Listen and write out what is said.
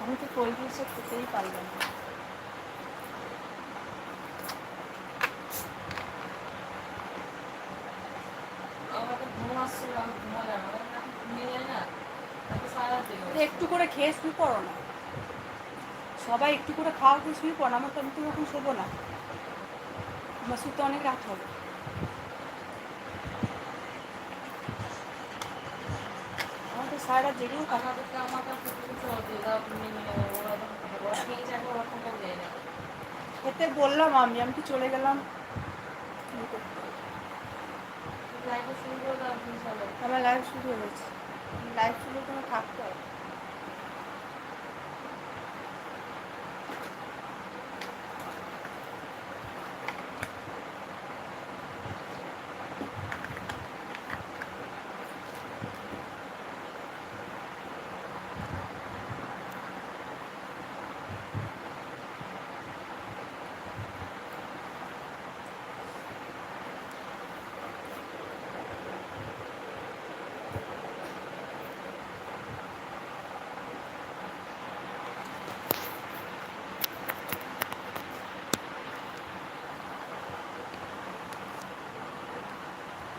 আমি তো কোল্ড ড্রিঙ্কসে খেতেই পারলাম না। একটু করে খেয়ে শুয়ে পড়ো না। সবাই একটু করে খাওয়া খেয়ে শুয়ে পড়ো আমার তো আমি তো এখন শোবো না। আমার শুতে অনেক রাত হবে। ওরা কোনো দেয় না। এতে বললাম আমি আমি কি চলে গেলাম। আমার লাইফ শুরু হয়ে গেছে লাইফ শুরু করে থাকতে হবে।